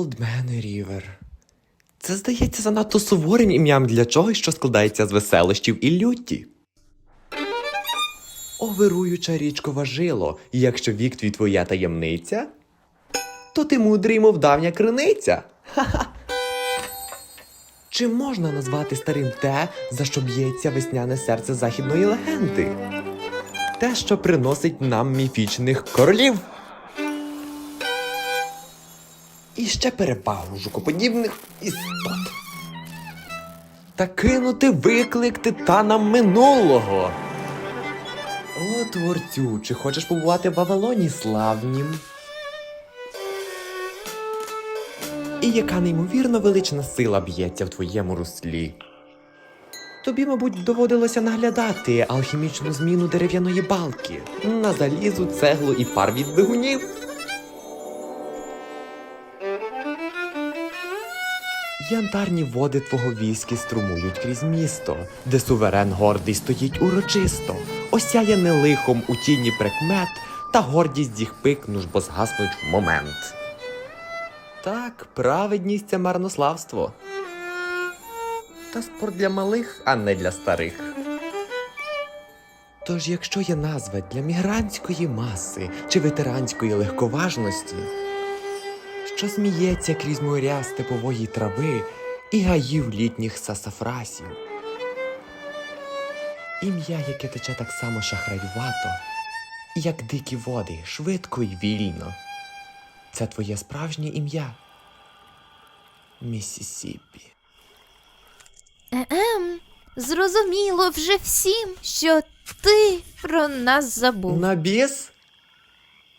Олдмен Рівер. Це здається занадто суворим ім'ям для чогось, що складається з веселощів і люті. О, вируюча річко важило, якщо вік твій твоя таємниця, то ти мудрий, мов давня криниця. Ха-ха. Чи можна назвати старим те, за що б'ється весняне серце західної легенди? Те, що приносить нам міфічних королів. І ще перепагу жукоподібних істот. Та кинути виклик титанам минулого. О, творцю, чи хочеш побувати в Вавилоні славнім? І яка неймовірно велична сила б'ється в твоєму руслі. Тобі, мабуть, доводилося наглядати алхімічну зміну дерев'яної балки на залізу, цеглу і пар від двигунів. Янтарні води твого військи струмують крізь місто, де суверен гордий стоїть урочисто, осяяне лихом у тіні прикмет, та гордість їх пикнуш, бо згаснуть в момент. Так, праведність це марнославство. Та спорт для малих, а не для старих. Тож, якщо є назва для мігрантської маси чи ветеранської легковажності, що сміється крізь моря степової трави і гаїв літніх сасафрасів. Ім'я, яке тече так само шахраювато, як дикі води, швидко й вільно. Це твоє справжнє ім'я. Місісіпі. Ем, зрозуміло вже всім, що ти про нас забув. На біс?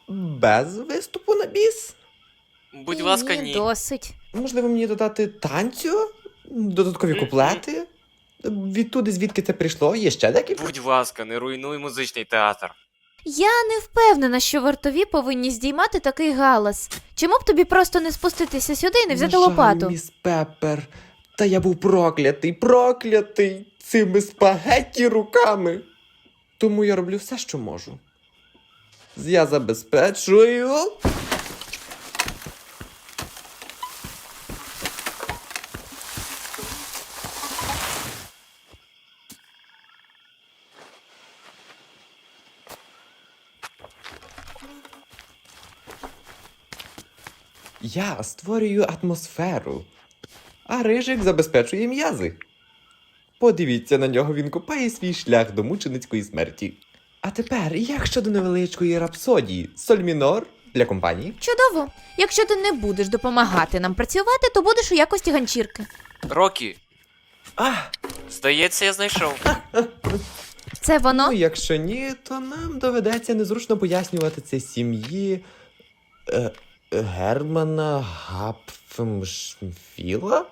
Без виступу на біс? Будь ласка, ні. Досить. Можливо, мені додати танцю? Додаткові куплети? Відтуди, звідки це прийшло, є ще декілька. Будь ласка, не руйнуй музичний театр. Я не впевнена, що вартові повинні здіймати такий галас. Чому б тобі просто не спуститися сюди і не взяти На жаль, лопату? Міс Пеппер. Та я був проклятий, проклятий цими спагетті руками. Тому я роблю все, що можу. Я забезпечую. Я створюю атмосферу, а рижик забезпечує м'язи. Подивіться на нього, він копає свій шлях до мученицької смерті. А тепер, як щодо невеличкої рапсодії, соль мінор для компанії? Чудово. Якщо ти не будеш допомагати нам працювати, то будеш у якості ганчірки. Рокі, А, здається, я знайшов. Це воно? ну якщо ні, то нам доведеться незручно пояснювати це сім'ї е, Германа Гапфемшфіла?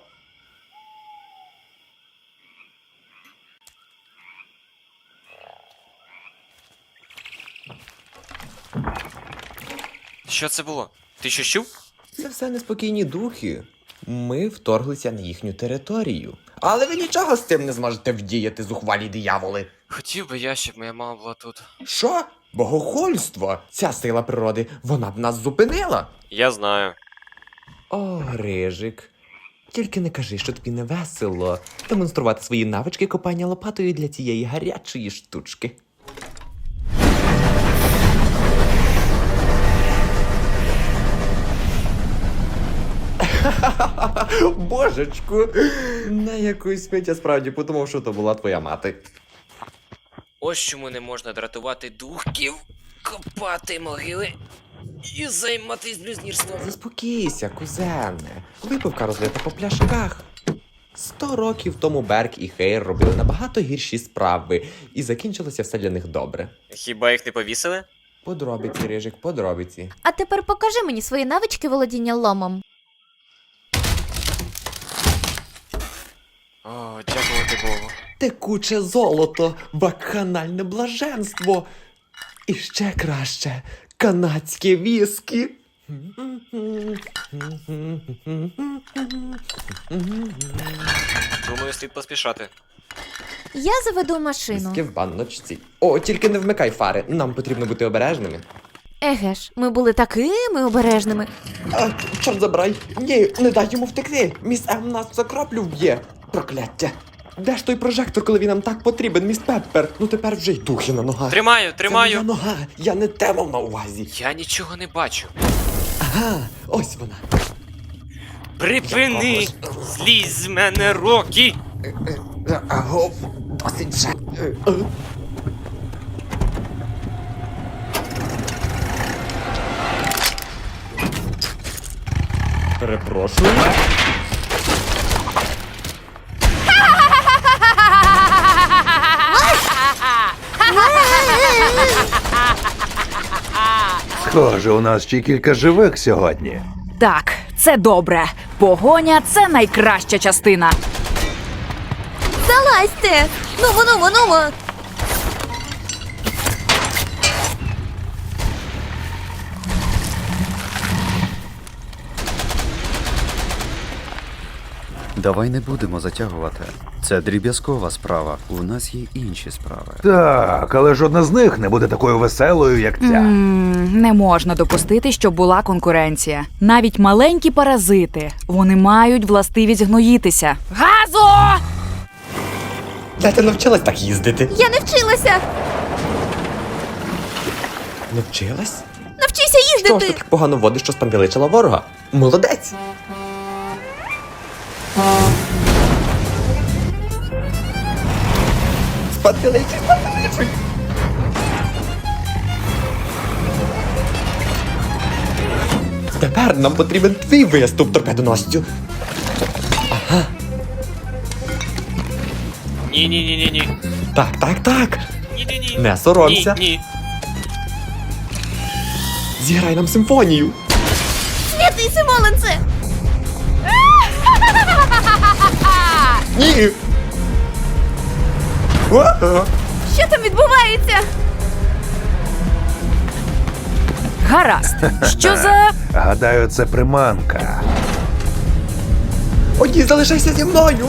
Що це було? Ти що чув? Це все неспокійні духи. Ми вторглися на їхню територію. Але ви нічого з цим не зможете вдіяти, зухвалі дияволи. Хотів би я, щоб моя мама була тут. Що? Богохульство! Ця сила природи, вона б нас зупинила. Я знаю. О, Грижик. Тільки не кажи, що тобі не весело демонструвати свої навички копання лопатою для цієї гарячої штучки. Божечку, на якусь мить я справді подумав, що то була твоя мати. Ось чому не можна дратувати духів, копати могили і займатись блюзнірством. Заспокійся, кузене. Випивка розлита по пляшках. Сто років тому Берк і Хейр робили набагато гірші справи, і закінчилося все для них добре. Хіба їх не повісили? Подробиці, Рижик, подробиці. А тепер покажи мені свої навички володіння ломом. О, дякувати Богу. Текуче золото, вакханальне блаженство. І ще краще канадське віскі. Думаю, слід поспішати. Я заведу машину. Віскі в банночці. О, тільки не вмикай фари, нам потрібно бути обережними. Еге ж, ми були такими обережними. А, чорт забирай. Ні, не дай йому втекти. Міс М нас за краплю вб'є. Прокляття. Де ж той прожектор, коли він нам так потрібен, міс Пеппер? Ну тепер вже й духи на ногах. Тримаю, Це моя тримаю. нога, я не те мав на увазі. Я нічого не бачу. Ага, ось вона. Припини! Злізь з мене роки! Е, Аго, досить вже. Е, е. Перепрошую. Схоже, у нас ще кілька живих сьогодні. Так, це добре. Погоня це найкраща частина. Залазьте! Ну, ну, нумо! Давай не будемо затягувати. Це дріб'язкова справа. У нас є інші справи. Так, але жодна з них не буде такою веселою, як ця. м не можна допустити, щоб була конкуренція. Навіть маленькі паразити вони мають властивість гноїтися. Газо! Де ти навчилась так їздити? Я не вчилася! Навчилась? Навчися Що ж ти їздити! так погано водиш, що спантеличила ворога? Молодець! Спантеличуй, спантеличуй! Тепер нам потрібен твій виступ, торпедоносцю. Ні, ні, ні, ні, ні. Так, так, так. Ні, ні, ні. Не соромся. Ні, ні. Зіграй нам симфонію. Святий Симоленце! Ні. Що там відбувається? Гаразд. Що за. Гадаю, це приманка. О, ні, залишайся зі мною.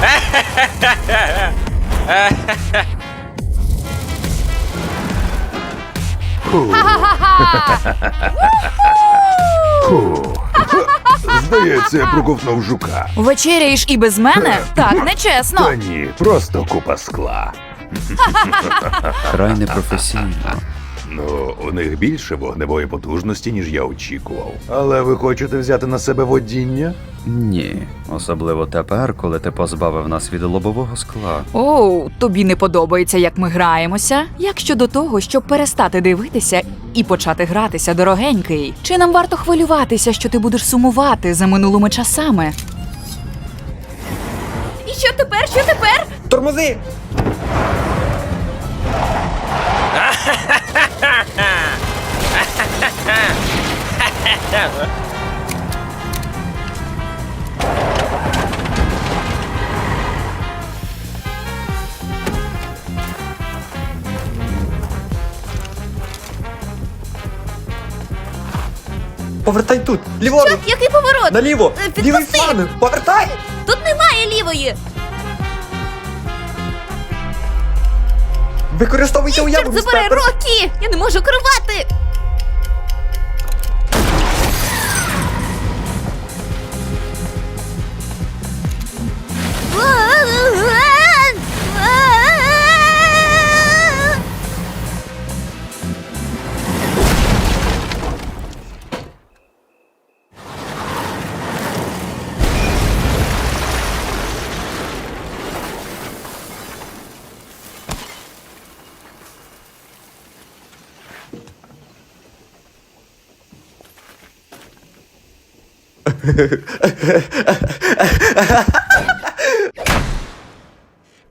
Фу. Здається, я проковтнув жука. Вечеряєш і без мене? Так, нечесно. Та ні, просто купа скла. Край непрофесійно. Ну, у них більше вогневої потужності, ніж я очікував. Але ви хочете взяти на себе водіння? Ні. Особливо тепер, коли ти позбавив нас від лобового скла. Оу, тобі не подобається, як ми граємося? Як щодо того, щоб перестати дивитися і почати гратися, дорогенький? Чи нам варто хвилюватися, що ти будеш сумувати за минулими часами? І що тепер? Що тепер? Тормози! Повертай тут! Ліворуч! Який поворот? Наліво! Е, підпусти! Лівий фланг! Повертай! Тут немає лівої! Використовуйте уяву, Чорт забирай Рокі! Я не можу керувати!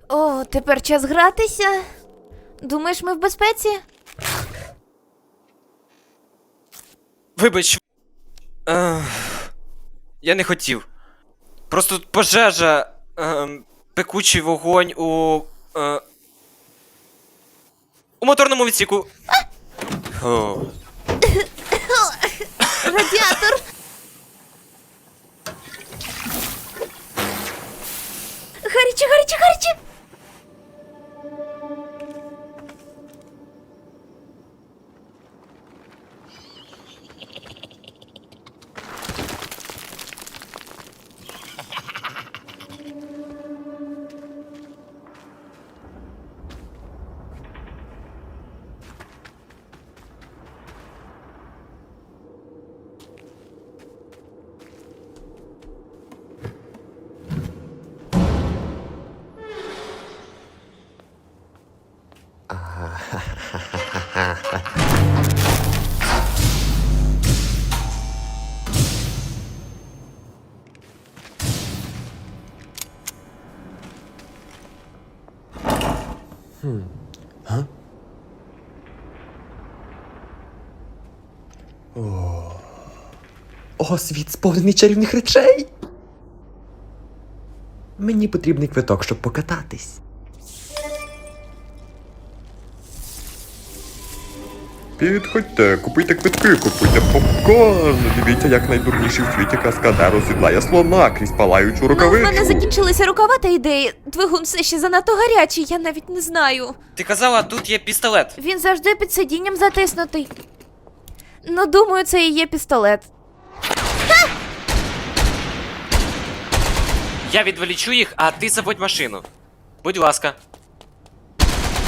О, тепер час гратися. Думаєш, ми в безпеці? Вибач. Е, я не хотів. Просто тут пожежа. Е, пекучий вогонь у. Е, у моторному відсіку. О. радіатор. Harici harici harici. Гаряче, гаряче. О, світ сповнений чарівних речей. Мені потрібний квиток, щоб покататись. Підходьте, купуйте квитки, купуйте попкорн. Дивіться, як найдурніший в світі каскадер осідлає слона крізь палаючу Ну, в мене закінчилися рукава та ідеї. Двигун все ще занадто гарячий, я навіть не знаю. Ти казала, тут є пістолет. Він завжди під сидінням затиснутий. Ну, думаю, це і є пістолет. Я відволічу їх, а ти заводь машину. Будь ласка.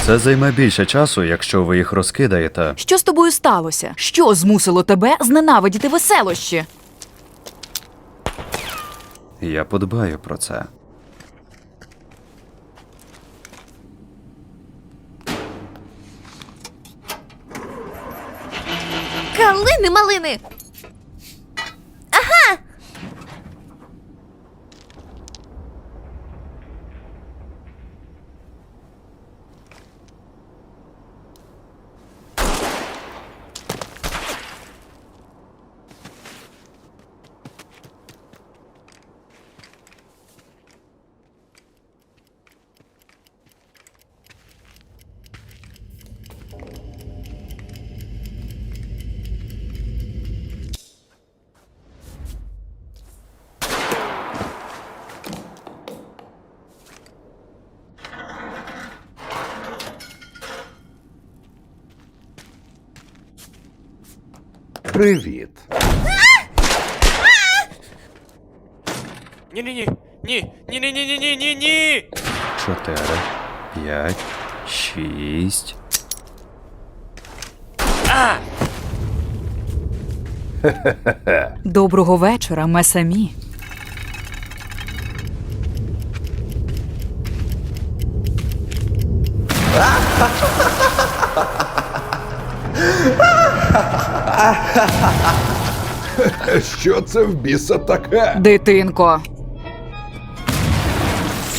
Це займе більше часу, якщо ви їх розкидаєте. Що з тобою сталося? Що змусило тебе зненавидіти веселощі? Я подбаю про це. Калини малини! Привіт. Ні-ні-ні. Ні. Ні-ні-ні-ні-ні-ні. Чотири, п'ять, шість. А! Доброго вечора, ми самі. Що це в біса таке? Дитинко.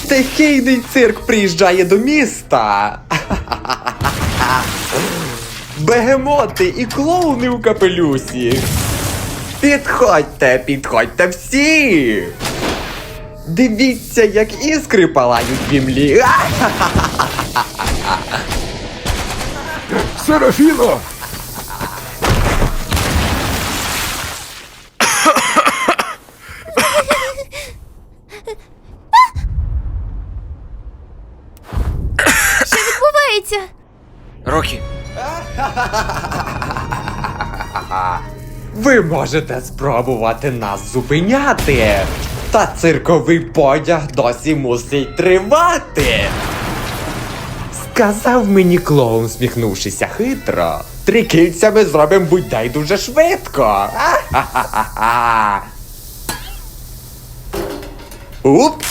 Стихійний цирк приїжджає до міста. Бегемоти і клоуни у капелюсі. Підходьте, підходьте всі. Дивіться, як іскри палають в імлі. Серафіно! Ви можете спробувати нас зупиняти. Та цирковий потяг досі мусить тривати. Сказав мені клоун, сміхнувшися хитро. Три кільця ми зробимо будь-дай дуже швидко. А-ха-ха-ха-ха. Уп!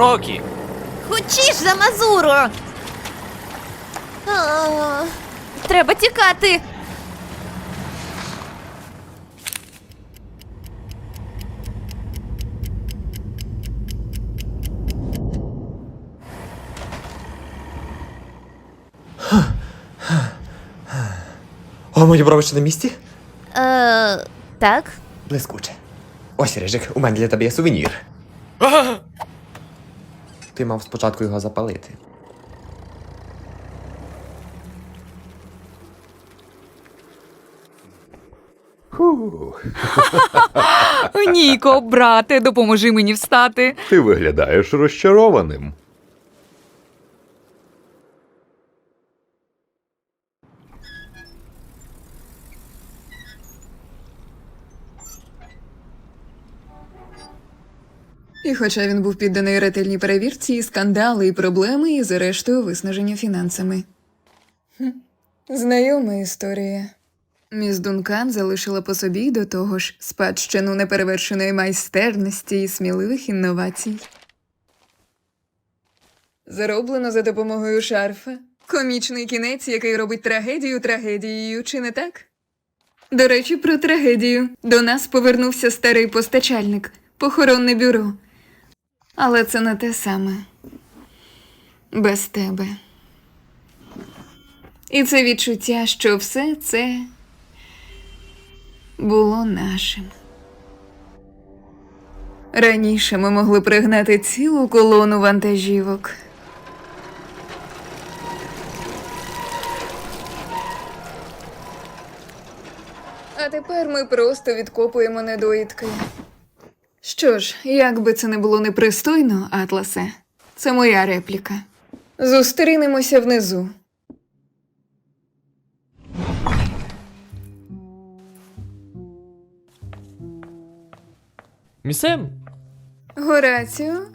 Рокі! Хочеш за Мазуру? А, Треба тікати. О, мої бровище на місці? Е, так. Блискуче. Ось, Рижик, у мене для тебе є сувенір. А! Ти мав спочатку його запалити. Ніко, брате, допоможи мені встати. ти виглядаєш розчарованим. І хоча він був підданий ретельній перевірці, скандали, і проблеми, і зрештою виснаження фінансами. Хм. Знайома історія. Міс Дункан залишила по собі до того ж спадщину неперевершеної майстерності і сміливих інновацій. Зароблено за допомогою шарфа. Комічний кінець, який робить трагедію трагедією, чи не так? До речі, про трагедію. До нас повернувся старий постачальник, похоронне бюро. Але це не те саме. Без тебе. І це відчуття, що все це було нашим. Раніше ми могли пригнати цілу колону вантажівок. А тепер ми просто відкопуємо недоїдки. Що ж, як би це не було непристойно, Атласе, це моя репліка. Зустрінемося внизу. Місем? Гораціо?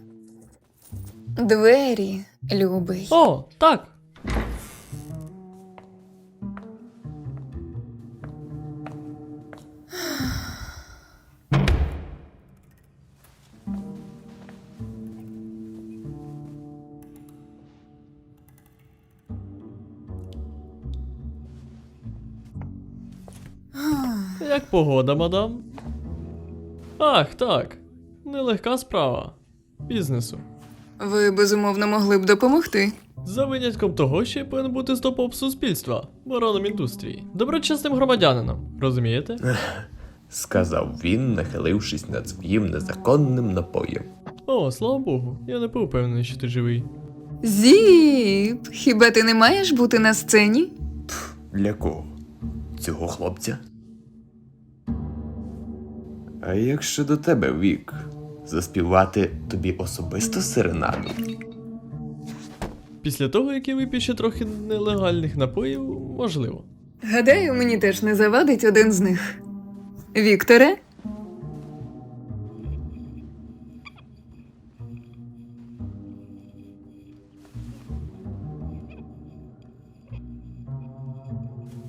Двері, любий. О, так. Як погода, мадам? Ах, так. Нелегка справа. Бізнесу. Ви безумовно могли б допомогти. За винятком того, що я повинен бути стопом суспільства, вороном індустрії, доброчесним громадянином, розумієте? Сказав він, нахилившись над своїм незаконним напоєм. О, слава Богу, я не був впевнений, що ти живий. Зіп, хіба ти не маєш бути на сцені? Для кого? Цього хлопця? А як щодо тебе, Вік? Заспівати тобі особисто серенаду? Після того, як я вип'ю ще трохи нелегальних напоїв, можливо. Гадаю, мені теж не завадить один з них. Вікторе?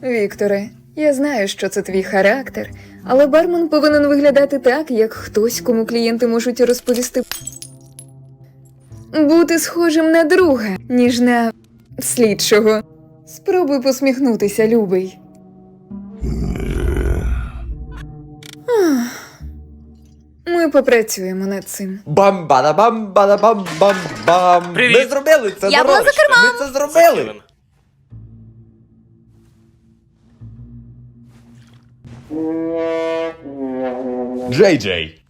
Вікторе, я знаю, що це твій характер, але бармен повинен виглядати так, як хтось, кому клієнти можуть розповісти. Бути схожим на друга, ніж на слідчого. Спробуй посміхнутися, любий. Ми попрацюємо над цим. бам бам бам бам бам Привіт! Ми зробили це Я була за нарочно, Ми це зробили! Джей Джей!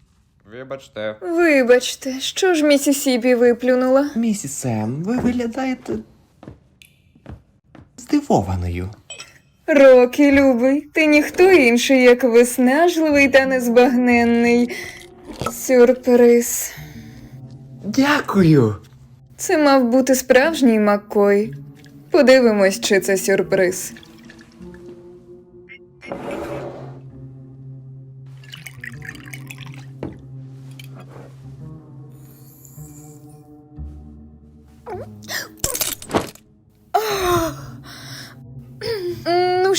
Вибачте. Вибачте, що ж Місісіпі виплюнула? Місіс Сем, ви виглядаєте здивованою. Рокі, любий, ти ніхто інший, як виснажливий та незбагненний сюрприз. Дякую. Це мав бути справжній Маккой. Подивимось, чи це сюрприз.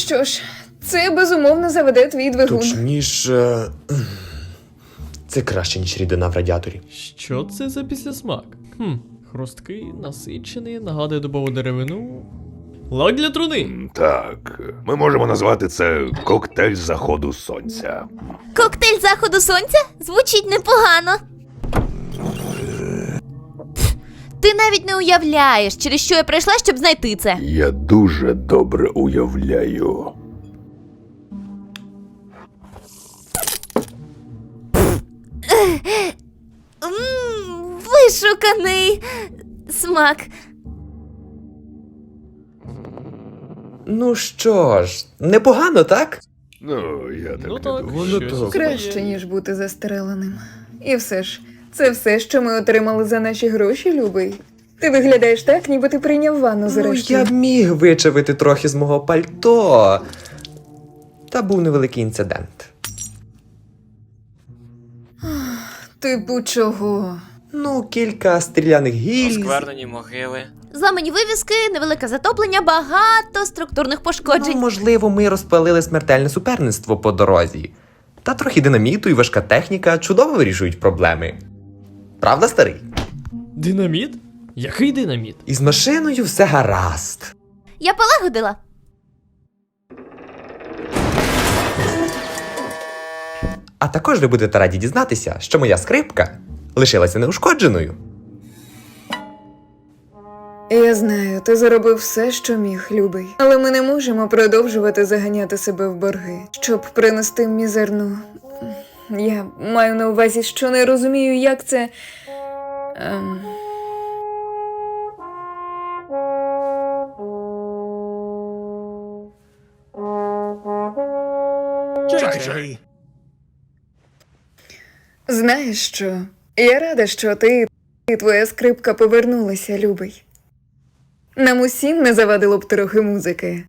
Що ж, це безумовно заведе твій двигун. Точніше. Це краще, ніж рідина в радіаторі. Що це за післясмак? Хм, хрусткий, насичений, нагадує дубову деревину. Лак для труни. Так, ми можемо назвати це коктейль заходу сонця. Коктейль заходу сонця? Звучить непогано. Ти навіть не уявляєш, через що я прийшла, щоб знайти це. Я дуже добре уявляю. Вишуканий смак. Ну що ж, непогано, так? Ну, я так Ну не так, думаю. Краще, ніж бути застреленим. І все ж, це все, що ми отримали за наші гроші, любий. Ти виглядаєш так, ніби ти прийняв ванну Ну, зрештою. я б міг вичавити трохи з мого пальто. Та був невеликий інцидент. Типу чого? Ну, кілька стріляних гільз. Осквернені могили. Зламані вивіски, невелике затоплення, багато структурних Ну, пошкоджень. можливо, ми розпалили смертельне суперництво по дорозі. Та трохи динаміту і важка техніка чудово вирішують проблеми. Правда, старий? Динаміт? Який динаміт? Із машиною все гаразд. Я полагодила. А також ви будете раді дізнатися, що моя скрипка лишилася неушкодженою. Я знаю, ти заробив все, що міг, любий. Але ми не можемо продовжувати заганяти себе в борги, щоб принести мізерну. Я маю на увазі, що не розумію, як це. Ем... Знаєш що? Я рада, що ти і твоя скрипка повернулися, любий. Нам усім не завадило б трохи музики.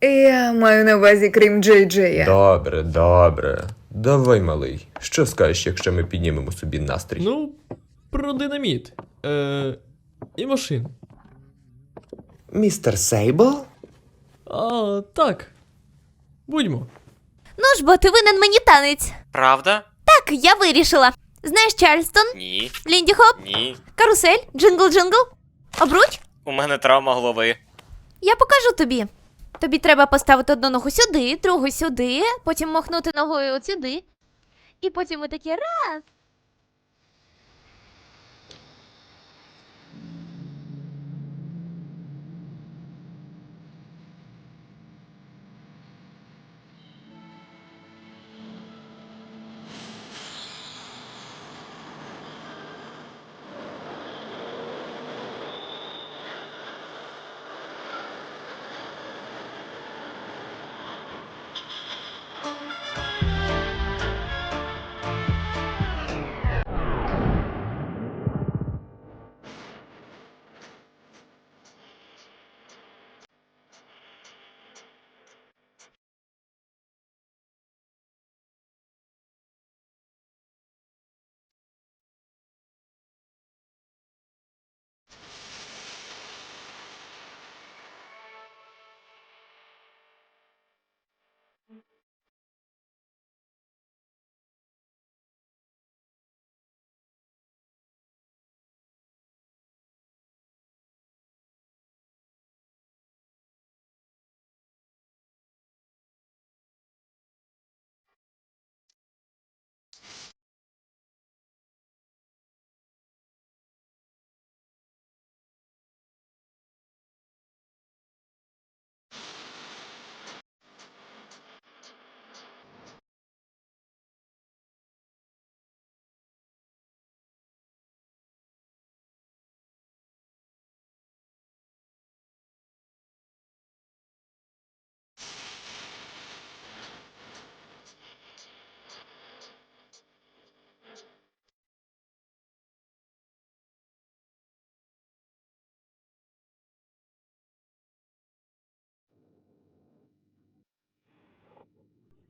Я маю на увазі, крім Джей Джея. Добре, добре. Давай, малий. Що скажеш, якщо ми піднімемо собі настрій? Ну, про динаміт. Е, і машин. Містер Сейбл? А, так. Будьмо. Ну ж бо ти винен мені танець. Правда? Так, я вирішила. Знаєш Чарльстон, Ні. Лінді Хоп, Ні. карусель, джингл-джингл, обруч? У мене травма голови. Я покажу тобі. Тобі треба поставити одну ногу сюди, другу сюди, потім махнути ногою от сюди. І потім ми такі раз.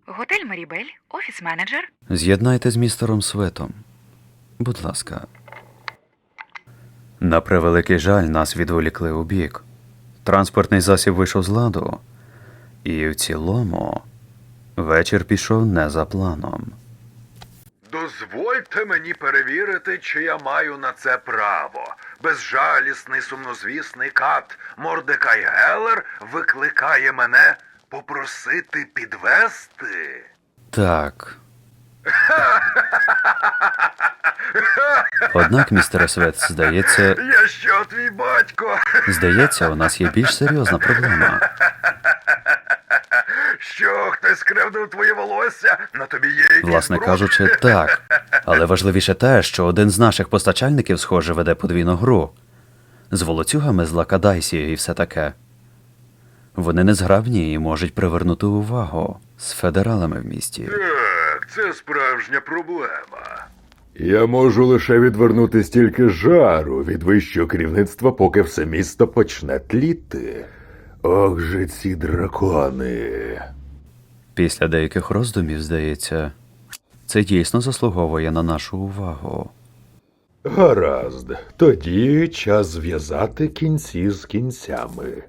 Готель Марібель, офіс менеджер. З'єднайте з містером Светом. Будь ласка. На превеликий жаль, нас відволікли у бік. Транспортний засіб вийшов з ладу, і в цілому вечір пішов не за планом. Дозвольте мені перевірити, чи я маю на це право. Безжалісний сумнозвісний кат Мордекай Гелер викликає мене попросити підвести. Так. Однак, містере Свет, здається, Я що, твій батько? здається, у нас є більш серйозна проблема. Що, хтось скривдив твоє волосся? На тобі є якийсь Власне бруд? кажучи, так. Але важливіше те, що один з наших постачальників, схоже, веде подвійну гру. З волоцюгами з Лакадайсі і все таке. Вони незграбні і можуть привернути увагу з федералами в місті. Так, це справжня проблема. Я можу лише відвернути стільки жару від вищого керівництва, поки все місто почне тліти. Ох же ці дракони. Після деяких роздумів, здається, це дійсно заслуговує на нашу увагу. Гаразд, тоді час зв'язати кінці з кінцями.